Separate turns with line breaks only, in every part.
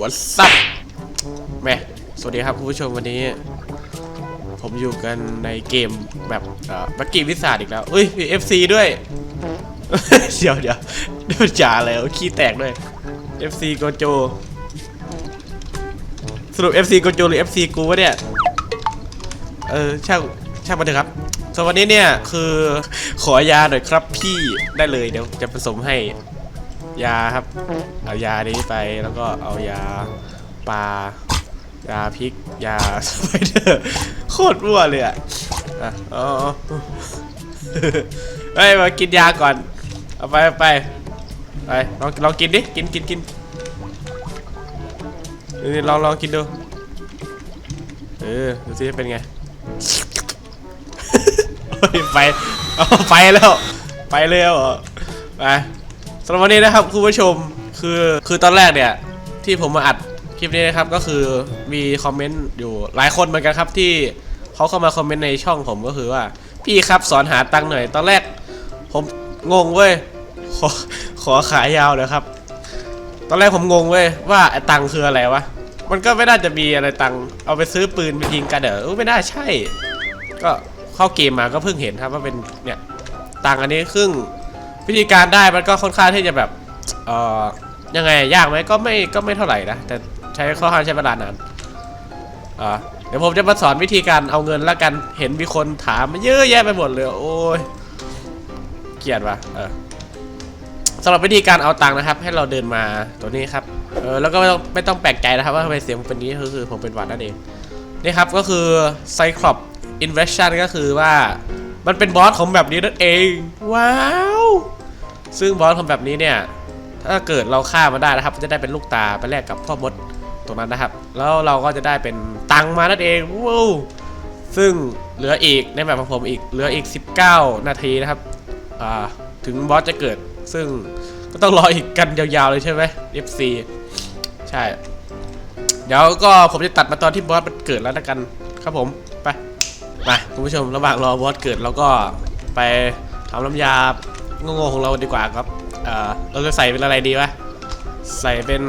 What's up แม่สวัสดีครับคุณผู้ชมวันนี้ ผมอยู่กันในเกมแบบเอ่อบักกี้วิสาดอีกแล้วอุ้ยมี FC ด้วย เดี๋ยวเดี๋ยวนี่มันจ่าอะไรวขี้แตกด้วย FC โกโจสรุป FC โกโจหรือ FC กูวะเนี่ย เออช่างช่างมาเถอะครับส่วนวันนี้เนี่ยคือขอยาหน่อยครับพี่ได้เลยเดี๋ยวจะผสมให้ ยาครับ เอายานี้ไปแล้วก็เอายาปลายาพริก ยาสไปเดอร์โคตรมั่วเลยอะอ๋อาเฮ้ยมากินยาก่อน เอาไปเอาไปไปลองลองกินดิ กินกินกินนี่ลองลองกินดู เออ ดูสิจะเป็นไงไป เอาไปแล้ว ไปแล้วไป สำหรับวันนี้นะครับคุณผู้ชมคือคือตอนแรกเนี่ยที่ผมมาอัดคลิปนี้นะครับก็คือมีคอมเมนต์อยู่หลายคนเหมือนกันครับที่เขาเข้ามาคอมเมนต์ในช่องผมก็คือว่า พี่ครับสอนหาตังค์หน่อย ตอนแรกผมงงเว้ยขอขอขายยาวเลยครับ ตอนแรกผมงงเว้ยว่าไอ้ตังค์คืออะไรวะมันก็ไม่น่าจะมีอะไรตังค์เอาไปซื้อปืนไปยิงกันเด้อไม่น่าใช่ ก็เข้าเกมมาก็เพิ่งเห็นครับว่าเป็นเนี่ยตังค์อันนี้ครึ่ง วิธีการได้มันก็ค่อนข้างที่จะแบบเอ่อยังไงยากไหมก็ไม่ก็ไม่เท่าไหร่นะแต่ใช้ค่อนข้าใช้เวลานานอ่าเดี๋ยวผมจะมาสอนวิธีการเอาเงินแล้วกันเห็นมีคนถามมาเยอะแยะไปหมดเลยโอ้ยเกลียดว่ะเออสำหรับวิธีการเอาตังค์นะครับ ให้เราเดินมาตัวนี้ครับเออแล้วก็ไม่ต้องไม่ต้องแปลกใจนะครับว่าทำไมเสียงผมเป็นนี้ก็คือผมเป็นหวัดนั่นเองนี่ครับก็คือ Cyclops Inversion ก็คือว่ามันเป็นบอสของแบบนี้นั่นเอง ว้าว ซึ่งบอสของแบบนี้เนี่ย ถ้าเกิดเราฆ่ามันได้นะครับ จะได้เป็นลูกตาไปแลกกับพ่อมดตรงนั้นนะครับ แล้วเราก็จะได้เป็นตังมานั่นเองว้าวซึ่งเหลืออีกในแบบของผมอีกเหลืออีก 19 นาทีนะครับอ่าถึงบอสจะเกิด ซึ่งก็ต้องรออีกกันยาวๆเลยใช่ไหม FC ใช่ เดี๋ยวก็ผมจะตัดมาตอนที่บอสมันเกิดแล้วนะกันครับผมไปมาคุณผู้ชมระหว่างรอบอสเกิดเราก็ไปทำน้ำยา โง่ๆของเราดีกว่าครับเอ่อเราจะใส่เป็นอะไรดีวะ ใส่เป็น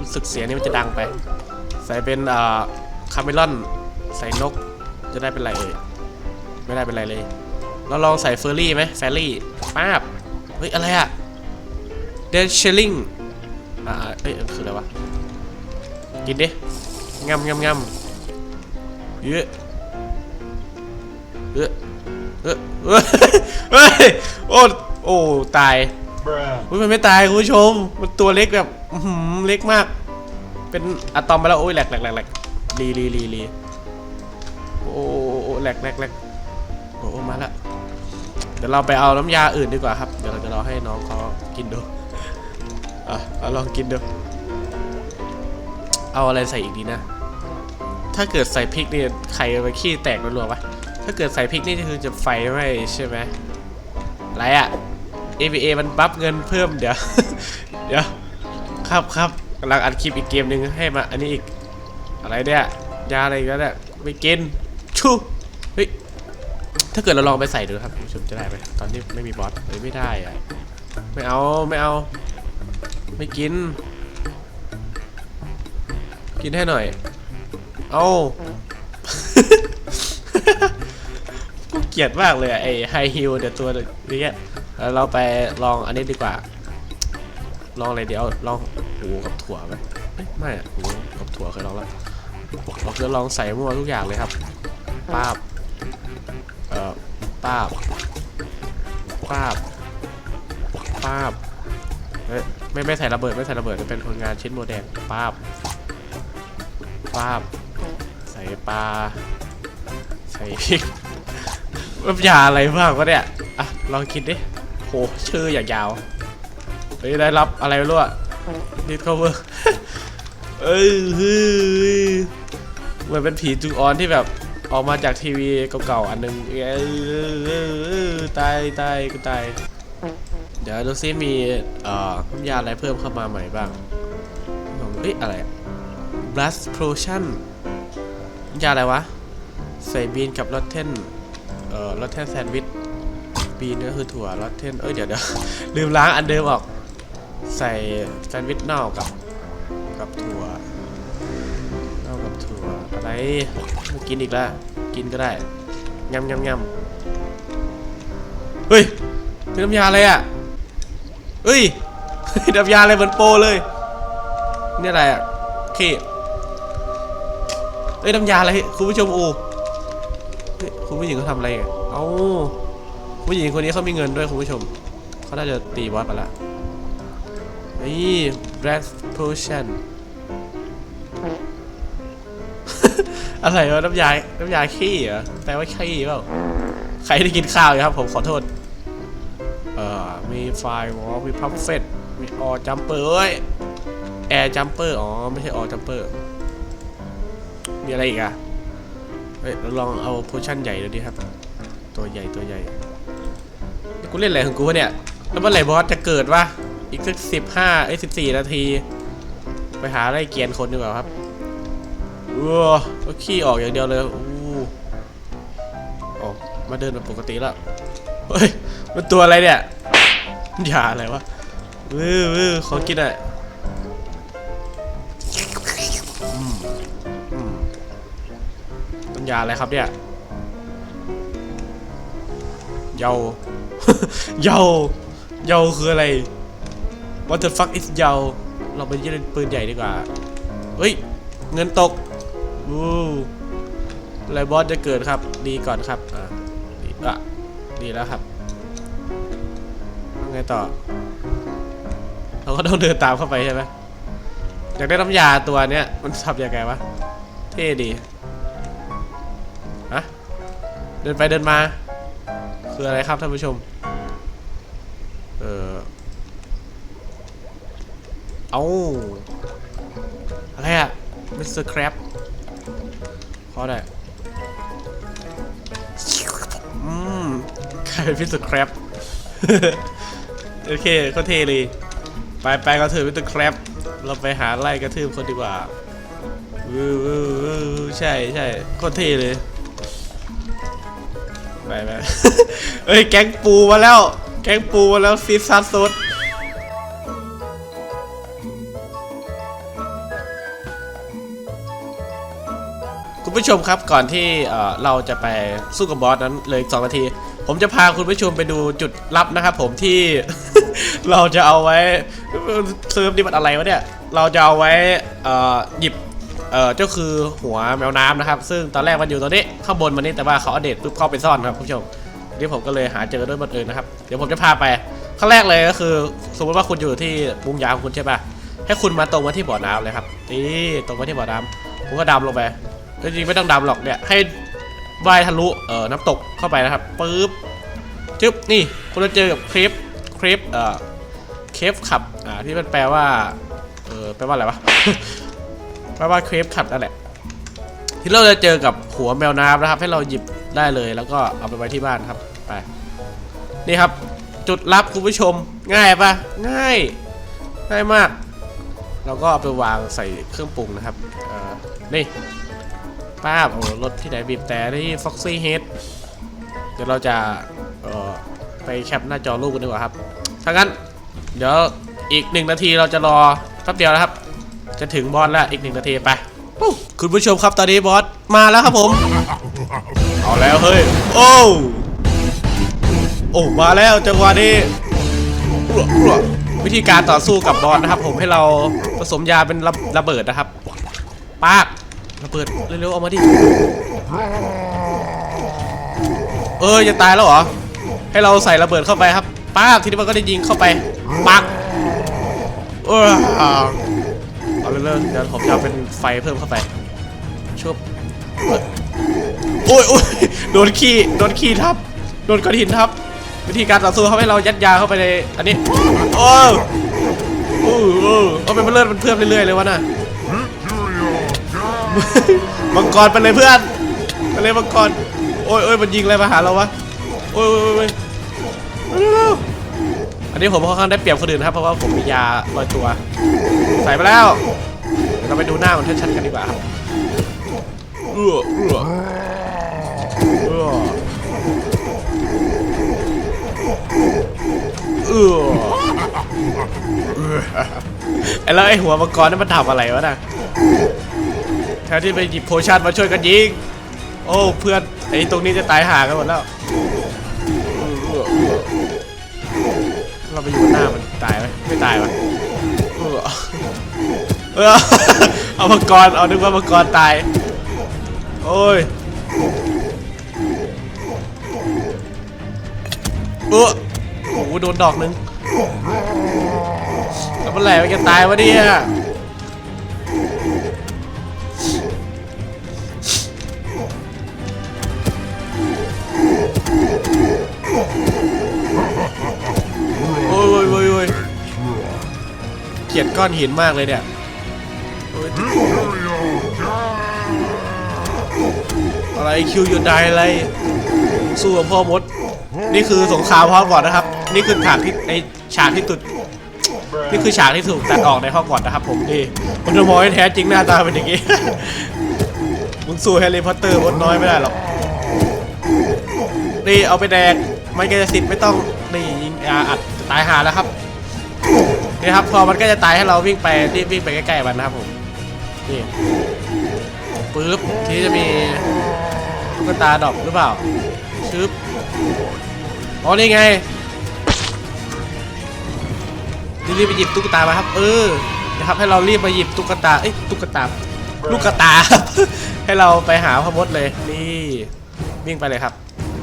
รู้สึกเสียงนี่มันจะดังไป ใส่เป็นเอ่อคาเมลอน ใส่นก จะได้เป็นไรเอ่ย ไม่ได้เป็นไรเลย เราลองใส่เฟอร์รี่ไหมแฟรี่ป้าบ เฮ้ย อะไรอะเดนเชลลิงอ่าเอ้ยคืออะไรวะ กินดิงำงำงำเยอะเออเออเออเฮ้ย โอ้โอ้ตายอุ๊ยมันไม่ตายคุณผู้ชม มันตัวเล็กแบบอื้อหือเล็กมาก เป็นอะตอมไปแล้วโอ้ยแหลกแหลกแหลกแหลกลีลีลีลีโอ้โอ้แหลกแหลกแหลกโอ้โอ้มาละเดี๋ยวเราไปเอาน้ำยาอื่นดีกว่าครับ เดี๋ยวเราจะรอให้น้องเขากินดูอะเอาลองกินดู เอาอะไรใส่อีกดีนะ ถ้าเกิดใส่พริกนี่ใครไปขี้แตกรัวๆวะถ้าเกิดใส่พริกนี่คือจะไฟไหม้ใช่ไหม อะไรอะ AVA มันบัฟเงินเพิ่มเดี๋ยว เดี๋ยว ครับครับกำลังอัดคลิปอีกเกมหนึ่งให้มา อันนี้อีก อะไรเนี่ยยาอะไรกันเนี่ยไม่กินชูเฮ้ยถ้าเกิดเราลองไปใส่ดูครับคุณผู้ชมจะได้ไหมตอนที่ไม่มีบอสเฮ้ยไม่ได้อะไม่เอาไม่เอา ไม่กิน กินให้หน่อย เอา เกลียดมากเลยอะไอ้ไฮฮิลเดี๋ยวตัวนี้ยแล้วเราไปลองอันนี้ดีกว่า ลองอะไรเดี๋ยวลองหูกับถั่วไหมไม่อะหูกับถั่วเคยลองแล้วเราจะลองใส่มั่วทุกอย่างเลยครับป้าบเอ่อป้าบป้าบป้าบเฮ้ยไม่ไม่ใส่ระเบิดไม่ใส่ระเบิดจะเป็นผลงานชิ้นโมแดงป้าบป้าบใส่ปลาใส่พริก น้ำยาอะไรบ้างวะเนี่ย อะ ลองคิดดิโหชื่ออย่างยาว เฮ้ย ได้รับอะไรไม่รู้อะดิสคัฟเวอร์เอ้ยเฮ้ยเหมือนเป็นผีจูออนที่แบบออกมาจากทีวีเก่าๆอันหนึงเอ้ยเอ้ยเอ้ยตายตายกูตาย เดี๋ยวดูซิมีเอ่อน้ำยาอะไรเพิ่มเข้ามาใหม่บ้างเฮ้ยอะไรอะ Blast Potion ยาอะไรวะ ใส่บีนกับลอตเทน เอ่อลอตเทนแซนด์วิชบีนก็คือถั่วลอตเทนเอ้ยเดี๋ยวเดี๋ยวลืมล้างอันเดิมออก ใส่แซนด์วิชเน่ากับกับถั่วเหล้ากับถั่วอะไรไม่กินอีกแล้วกินก็ได้ยำยำยำเฮ้ยเป็นน้ำยาอะไรอะเฮ้ยน้ำยาอะไรเหมือนโปเลยนี่อะไรอะเคเอ้ยน้ำยาอะไรคุณผู้ชมอู คุณผู้หญิงเขาทำอะไรอะเอ้าผู้หญิงคนนี้เขามีเงินด้วยคุณผู้ชม เขาน่าจะตีบอสไปละนี่ breath potion อะไรวะน้ำยา น้ำยาขี้เหรอ แปลว่าขี้เปล่า ใครที่กินข้าวอยู่ครับผมขอโทษ เอ่อ มีไฟวอลมีพัฟเฟตมีออจัมเปอร์เอ้ย แอร์จัมเปอร์ อ๋อ ไม่ใช่ออจัมเปอร์ มีอะไรอีกอะ เฮ้ยเราลองเอาโพชั่นใหญ่ดูดิครับ ตัวใหญ่ตัวใหญ่กูเล่นอะไรของกูวะเนี่ย แล้วเมื่อไหร่บอสจะเกิดวะ อีกสักสิบห้าไอ้สิบสี่นาที ไปหาไล่เกียนคนดีกว่าครับเออขี้ออกอย่างเดียวเลยอู้ออกมาเดินแบบปกติแล้ว เฮ้ย มันตัวอะไรเนี่ยยาอะไรวะวื้อวื้อขอกินหน่อย มันยาอะไรครับเนี่ยเยาเยาเยาคืออะไร What the fuck is เยาเราไปยืนปืนใหญ่ดีกว่าเฮ้ย เงินตกวู้ไรบอสจะเกิดครับ ดีก่อนครับ อ่าดีอะดีแล้วครับไงต่อ เราก็ต้องเดินตามเข้าไปใช่ไหมอยากได้น้ำยาตัวเนี้ย มันทำยังไงวะ เท่ดี เดินไปเดินมา คืออะไรครับท่านผู้ชม เออเอาอะไรอะมิสเตอร์ครบขอได้อืมกลายเป็นมิสเตอร์ครบโอเคก็เทเลยไปไปก็เถอมิสเตอร์ครบเราไปหาไล่กระทืบคนดีกว่าวู้วู้วู้ใช่ใช่โคเทเลย ไปไปเอ้ยแก๊งปูมาแล้ว แก๊งปูมาแล้วซีซัสซุดคุณผู้ชมครับก่อนที่เราจะไปสู้กับบอสนั้นเลยสองนาที ผมจะพาคุณผู้ชมไปดูจุดลับนะครับผมที่เราจะเอาไว้เซิร์ฟนี่มันอะไรวะเนี่ย เราจะเอาไว้หยิบ เอ่อเจ้าคือหัวแมวน้ำนะครับ ซึ่งตอนแรกมันอยู่ตรงนี้ข้างบนมันนี่แต่ว่าเขาเอาเดทปุ๊บเข้าไปซ่อนครับคุณผู้ชมนี่ผมก็เลยหาเจอด้วยบังเอิญนะครับเดี๋ยวผมจะพาไปขั้นแรกเลยก็คือ สมมติว่าคุณอยู่ที่มุมยาวของคุณใช่ปะให้คุณมาตรงมาที่บ่อน้ำเลยครับนี่ตรงมาที่บ่อน้ำผมก็ดำลงไปจริงๆไม่ต้องดำหรอกเนี่ยให้ว่ายทะลุเอ่อน้ำตกเข้าไปนะครับปึ๊บจึ๊บนี่คุณจะเจอกับคลิปคลิปเอ่อเคฟขับอ่าที่มันแปลว่าเออแปลว่าอะไรวะ แปลว่าเครปขัดนั่นแหละที่เราจะเจอกับหัวแมวน้ำนะครับ ให้เราหยิบได้เลย แล้วก็เอาไปไว้ที่บ้านครับไปนี่ครับ จุดลับคุณผู้ชมง่ายปะง่ายง่ายมาก เราก็เอาไปวางใส่เครื่องปรุงนะครับเออนี่ป้าบโอ้รถที่ไหนบีบแต่ที่ Foxy Head เดี๋ยวเราจะไปแคปหน้าจอรูปกันดีกว่าครับถ้างั้น เดี๋ยวอีกหนึ่งนาทีเราจะรอแป๊บเดียวนะครับ จะถึงบอสแล้วอีกหนึ่งนาทีไปคุณผู้ชมครับตอนนี้บอสมาแล้วครับผม เอาแล้วเฮ้ย โอ้โอ้มาแล้วจังหวะนี้วิธีการต่อสู้กับบอสนะครับ ผมให้เราผสมยาเป็นระระเบิดนะครับปากระเบิดเร็วๆเอามาดิเออจะตายแล้วเหรอให้เราใส่ระเบิดเข้าไปครับปาบทีนี้มันก็ได้ยิงเข้าไปปักเออ เอาเรื่อยๆเดี๋ยวผมจะเอาเป็นไฟเพิ่มเข้าไปชุบเอ้ยโอ้ยโอ้ยโดนขี้โดนขี้ทับโดนก้อนหินทับ วิธีการต่อสู้เขาให้เรายัดยาเข้าไปในอันนี้โอ้ยโอ้ยโอ้ยเอาเป็นมันเลื่อนมันเพิ่มเรื่อยๆเลยวะน่ะมังกรไปเลยเพื่อนไปเลยมังกรโอ้ยโอ้ยมันยิงอะไรมาหาเราวะโอ้ยโอ้ยโอ้ย นี้ผมค่อนข้างได้เปรียบคนอื่นนะครับเพราะว่าผมมียาลอยตัว ใส่ไปแล้วเดี๋ยวเราไปดูหน้ามันชัดๆกันดีกว่าครับเออเออเออเออเออไอ้แล้วไอ้หัวมังกรนั่นมันทำอะไรวะน่ะแทนที่ไปหยิบโพชั่นมาช่วยกันยิง โอ้เพื่อนไอ้ตรงนี้จะตายห่ากันหมดแล้ว เราไปอยู่หน้ามันตายไหมไม่ตายวะเออเออเอามังกรเอานึกว่ามังกรตาย โอ้ยเออโอ้โหโดนดอกหนึงแล้วเมื่อไหร่มันจะตายวะเนี่ยโอ้ ยโอ้ยโอ้ยโอ้ยเกลียดก้อนหินมากเลยเนี่ยโอ้ยอะไรคิวยูไดอะไรสู้กับพ่อมด นี่คือสงครามฮอกวอตส์นะครับ นี่คือฉากที่ไอฉากที่ตุดนี่คือฉากที่ถูกตัดออกในฮอกวอตส์นะครับผมนี่มันจะมองให้แท้จริงหน้าตาเป็นอย่างนี้ มึงสู้แฮร์รี่พอตเตอร์มดน้อยไม่ได้หรอกนี่เอาไปแดกมันก็จะสิทธิ์ไม่ต้อง นี่ยิงอาอัดจตายหาแล้วครับนี่ครับพอมันก็จะตายให้เราวิ่งไปรีบวิ่งไปใกล้ๆมันนะครับผมนี่ปึ๊บทีจะมีตุ๊กตาดอกหรือเปล่าชึบอ๋อนี่ไงรีบไปหยิบตุ๊กตามาครับ เออนะครับให้เรารีบมาหยิบตุ๊กตาเอ้ยตุ๊กตาลูกกระตาให้เราไปหาพ่อมดเลยนี่วิ่งไปเลยครับ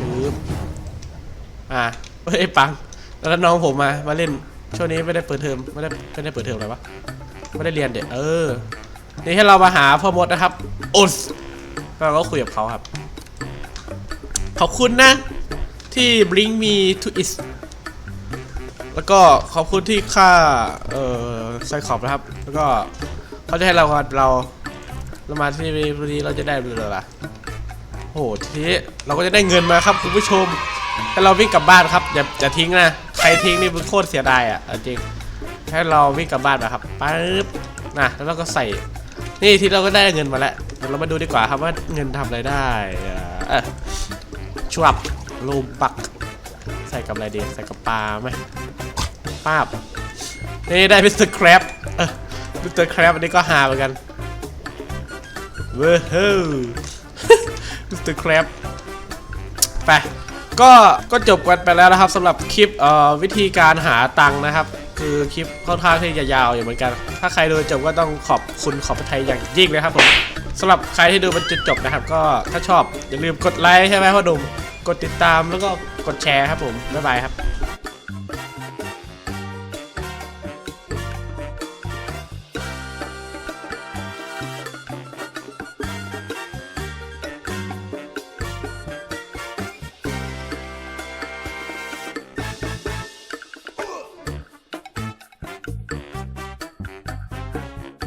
ชึบอ่า เฮ้ยปังแล้วน้องผมมา มาเล่น ช่วงนี้ไม่ได้เปิดเทอม ไม่ได้ไม่ได้เปิดเทอมอะไรวะ ไม่ได้เรียนเด็กเออ นี่ให้เรามาหาพ่อมดนะครับโอสเราก็คุยกับเขาครับ ขอบคุณนะ ที่ bring me to it แล้วก็ขอบคุณที่ค่า เอ่อไซคอบนะครับ แล้วก็เขาจะให้เราเราเรามาที่นี่วันนี้เราจะได้เรือละโอ้โหทีนี้เราก็จะได้เงินมาครับคุณผู้ชม ให้เราวิ่งกลับบ้านครับอย่าอย่าทิ้งนะใครทิ้งนี่มันโคตรเสียดายอะเอาจริงให้เราวิ่งกลับบ้านนะครับปึ๊บนะแล้วเราก็ใส่ นี่ที่เราก็ได้เงินมาแล้วเดี๋ยวเรามาดูดีกว่าครับว่าเงินทำอะไรได้อ่าเออชวบลูมปัก ใส่กับอะไรดีใส่กับปลาไหมป้าบนี่ได้มิสเตอร์แครบเออมิสเตอร์แครบอันนี้ก็หาเหมือนกันเว้อเฮ้อมิสเตอร์แครบไป ก็ก็จบกันไปแล้วนะครับสำหรับคลิปเอ่อวิธีการหาตังค์นะครับ คือคลิปค่อนข้างที่จะยาวอยู่เหมือนกัน ถ้าใครดูจบก็ต้องขอบคุณขอบพระทัยอย่างยิ่งเลยครับผมสำหรับใครที่ดูมันจนจบนะครับ ก็ถ้าชอบอย่าลืมกดไลค์ใช่ไหมพ่อหนุ่มกดติดตามแล้วก็กดแชร์ครับผมบ๊ายบายครับ